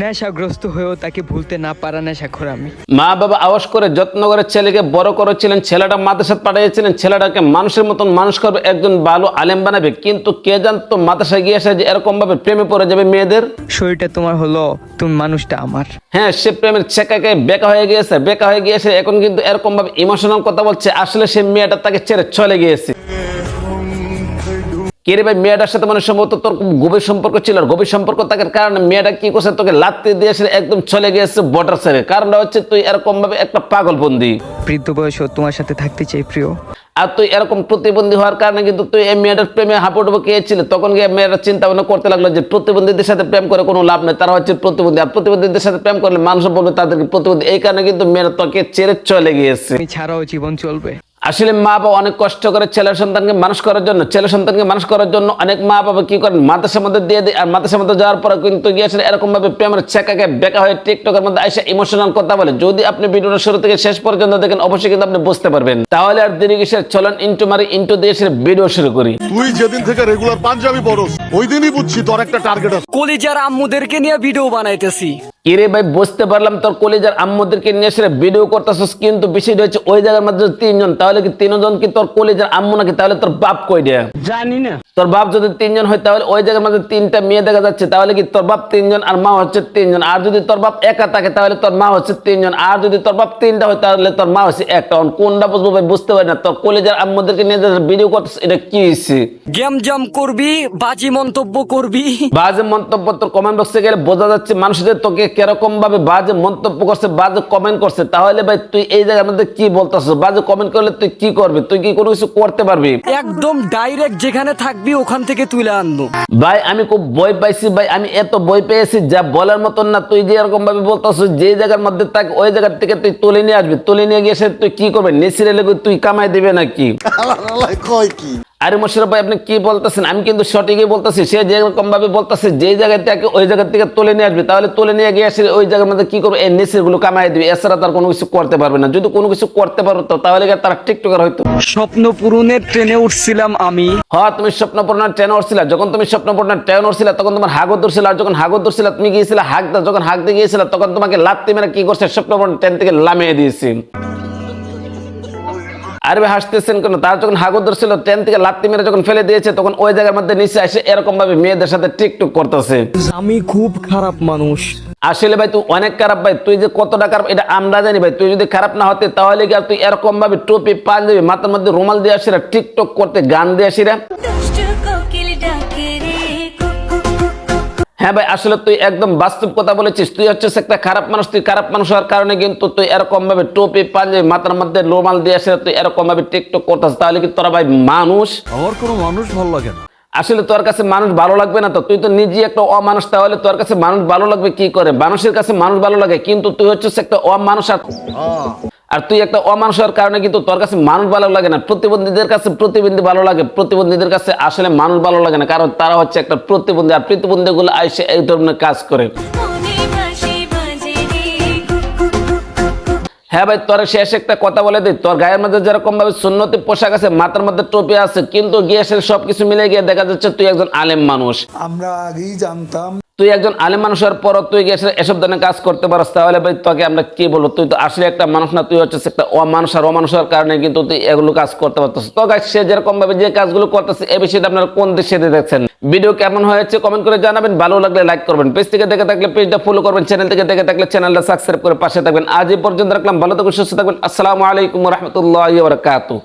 নেশাগ্রস্ত হয়েও তাকে ভুলতে না পারা নেশাখোর আমি মা বাবা আওয়াজ করে যত্ন করে ছেলেকে বড় করেছিলেন ছেলেটা মাদ্রাসাত পাঠিয়েছিলেন ছেলেটাকে মানুষের মতন মানুষ করবে একজন ভালো আলেম বানাবে। কিন্তু কে জানতো মাদ্রাসায় গিয়ে এসে যে এরকম ভাবে প্রেমে পড়ে যাবে মেয়েদের? শরীরটা তোমার হলো তুমি মানুষটা আমার। হ্যাঁ সে প্রেমের ছেকাকে বেকা হয়ে গিয়েছে বেকা হয়ে গিয়েছে এখন কিন্তু এরকম ভাবে ইমোশনাল কথা বলছে আসলে সে মেয়েটা তাকে ছেড়ে চলে গিয়েছে। কে রে ভাই মেয়েটার সাথে মানে সম্ভবত তোর গভীর সম্পর্ক ছিল আর গভীর সম্পর্ক থাকার কারণে মেয়েটা কি করছে তোকে লাত্তি দিয়েছে একদম চলে গিয়েছে বর্ডার ছেড়ে কারণটা হচ্ছে তুই এরকম ভাবে একটা পাগল বন্দি বৃদ্ধ বয়সেও তোমার সাথে থাকতে চাই প্রিয়। আর তুই এরকম প্রতিবন্ধী হওয়ার কারণে কিন্তু তুই এই মেয়েটার প্রেমে হাঁপুডুবু খেয়েছিল তখন গিয়ে মেয়েটা চিন্তা ভাবনা করতে লাগল যে প্রতিবন্ধীদের সাথে প্রেম করে কোনো লাভ নেই তারা হচ্ছে প্রতিবন্ধী। আর প্রতিবন্ধীদের সাথে প্রেম করলে মানুষ বলবে তাদেরকে প্রতিবন্ধী। এই কারণে কিন্তু মেয়েরা তোকে ছেড়ে চলে গিয়েছে। ছাড়াও জীবন চলবে। আসলে মা বাবা অনেক কষ্ট করে ছেলে সন্তানকে মানুষ করার জন্য ছেলে সন্তানকে মানুষ করার জন্য অনেক মা বাবা কি করেন? মাদ্রাসার মধ্যে দিয়ে দেয় আর মাদ্রাসার মধ্যে যাওয়ার পরে কিন্তু গিয়েছেন এরকম ভাবে প্রেমের ছেকাকে বেকা হয়ে টিকটকের মধ্যে এসে ইমোশনাল কথা বলে। যদি আপনি ভিডিওটা শুরু থেকে শেষ পর্যন্ত দেখেন অবশ্যই কিন্তু আপনি বুঝতে পারবেন। তাহলে আর দেরি কিসের? চলন ইন্টু মারি ইন্টু দিয়ে ভিডিও শুরু করি। তুই যেদিন থেকে রেগুলার পাঞ্জাবি পরস ওই দিনই বুঝছি তোর একটা টার্গেট আছে। কলিজার আম্মুদেরকে নিয়ে ভিডিও বানাইতেছি। কিরে ভাই বুঝতে পারলাম তোর কলেজের আম্মুদেরকে নিয়ে এসে ভিডিও করতেছিস কিন্তু বিষয়টা হচ্ছে ওই জায়গার মধ্যে তিনজন তাহলে কি তিনজন কি তোর কলেজের আম্মু নাকি? তাহলে তোর বাপ কই দেয় জানি না। তোর বাপ যদি তিনজন হয় তাহলে ওই জায়গার মধ্যে তিনটা মেয়ে দেখা যাচ্ছে তাহলে কি তোর বাপ তিনজন আর মা হচ্ছে তিনজন? আর যদি তোর বাপ একা থাকে তাহলে তোর মা হচ্ছে তিনজন। আর যদি তোর বাপ তিনটা হয় তাহলে তোর মা হচ্ছে একটা। কোনটা বুঝব ভাই বুঝতে পারি না। তোর কলেজের আম্মুদেরকে নিয়ে ভিডিও করতেছিস এটা কি হয়েছে গেম জাম করবি বাজি মন্তব্য করবি। বাজে মন্তব্য তোর কমেন্ট বক্সে গেলে বোঝা যাচ্ছে মানুষদের তোকে কীরকম ভাবে বাজে মন্তব্য করছে বাজে কমেন্ট করছে তাহলে ভাই তুই এই জায়গার মধ্যে কি বলতেছিস? বাজে কমেন্ট করলে তুই কি করবি? তুই কি কোনো কিছু করতে পারবি? একদম ডাইরেক্ট যেখানে থাকবি ওখান থেকে তুলে আনব। ভাই আমি খুব বই পাইছি ভাই আমি এত বই পেয়েছি যা বলার মতন না তুই যে এরকম ভাবে বলতেছিস যে জায়গার মধ্যে থাক ওই জায়গার থেকে তুই তুলে নিয়ে আসবি। তুলে নিয়ে গিয়ে সে তুই কি করবে? নেসিরে লেগে তুই কামাই দিবে নাকি? কয় কি? আরে মোশারফ ভাই আপনি কি বলতেছেন? আমি কিন্তু সঠিকই বলতেছি সে যেরকম ভাবে বলতেছে যে জায়গা থেকে ওই জায়গা থেকে তুলে নিয়ে আসবে তাহলে তুলে নিয়ে গিয়ে সে ওই জায়গার মধ্যে কি করবে? এই নেসিরগুলো কামাই দিবে এছাড়া তার কোনো কিছু করতে পারবে না। যদি কোনো কিছু করতে পারতো তাহলে কি আর তারা টিকটকার হয়তো। স্বপ্ন পূরণের ট্রেনে উঠছিলাম আমি। হ্যাঁ তুমি স্বপ্নপূর্ণার ট্রেন উঠছিলা। যখন তুমি স্বপ্নপূর্ণার ট্রেন উঠছিলা তখন তোমার হাগত ধরছিল আর যখন হাগত ধরছিল তুমি গিয়েছিলে হাগ দাও যখন দিয়ে গিয়েছিল তখন তোমাকে লাত্তি মেরে কি করছে? স্বপ্নপূর্ণ ট্রেন থেকে লামিয়ে দিয়েছি। আরে ভাই হাসতেছেন কেন? তার যখন হাগত ধরছিল ট্রেন থেকে লাত্তি মেরে যখন ফেলে দিয়েছে তখন ওই জায়গার মধ্যে নিচে আসে এরকম ভাবে মেয়েদের সাথে টিকটুক করতেছে। আমি খুব খারাপ মানুষ। আসলে ভাই তুই অনেক খারাপ ভাই। তুই যে কতটা খারাপ এটা আমরা জানি ভাই। তুই যদি খারাপ না হতে তাহলে কি আর তুই এরকম ভাবে টুপি পাঞ্জাবি মাথার মধ্যে রুমাল দিয়ে আসিরা টিকটক করতে গান দিয়ে আসিরা? হ্যাঁ ভাই আসলে তুই একদম বাস্তব কথা বলেছিস। তুই হচ্ছিস একটা খারাপ মানুষ তুই খারাপ মানুষ হওয়ার কারণে কিন্তু তুই এরকম ভাবে টুপি পাঞ্জাবি মাথার মধ্যে লোমাল দিয়ে আসিরা তুই এরকম ভাবে টিকটক করতেছিস। তাহলে কি তোরা ভাই মানুষ? আমার কোনো মানুষ ভালো লাগে না। আসলে তোর কাছে মানুষ ভালো লাগবে না তো? তুই তো নিজে একটা অমানুষ তাহলে তোর কাছে মানুষ ভালো লাগবে কি করে? মানুষের কাছে মানুষ ভালো লাগে কিন্তু তুই হচ্ছিস একটা অমানুষ আর আর তুই একটা অমানুষ হওয়ার কারণে কিন্তু তোর কাছে মানুষ ভালো লাগে না, প্রতিবন্ধীদের কাছে প্রতিবন্ধী ভালো লাগে, প্রতিবন্ধীদের কাছে আসলে মানুষ ভালো লাগে না, কারণ তারা হচ্ছে একটা প্রতিবন্ধী আর প্রতিবন্ধীগুলো আইসে এই ধরনের কাজ করে। হ্যাঁ ভাই, তোর শেষ একটা কথা বলে দিই, তোর গায়ের মধ্যে যেরকম ভাবে সুন্নতি পোশাক আছে, মাথার মধ্যে টুপি আছে, কিন্তু গিয়ে সবকিছু মিলে গিয়ে দেখা যাচ্ছে তুই একজন আলেম মানুষ। আমরা আগেই জানতাম তুই একজন আলেম মানুষের পর তুই এসব ধরনের কাজ করতে পারস? তাহলে ভাই, তোকে আমরা কি বলব? তুই তো আসলে একটা মানুষ না, তুই হচ্ছে একটা অমানুষ, আর অমানুষের কারণে কিন্তু তুই এগুলো কাজ করতে পারতেছ তো গাছ সে যেরকম ভাবে যে কাজগুলো করতেছে এই বিষয়টা আপনারা কোন দেশে দেখছেন? ভিডিও কেমন হয়েছে কমেন্ট করে জানাবেন, ভালো লাগলে লাইক করবেন। পেজ থেকে দেখে থাকলে পেজটা ফলো করবেন চ্যানেল থেকে দেখে থাকলে চ্যানেলটা সাবস্ক্রাইব করে পাশে থাকবেন। আজ এই পর্যন্ত রাখলাম, ভালো থাকবেন সুস্থ থাকবেন আসসালামু আলাইকুম রহমতুল্লাহ বারকাতু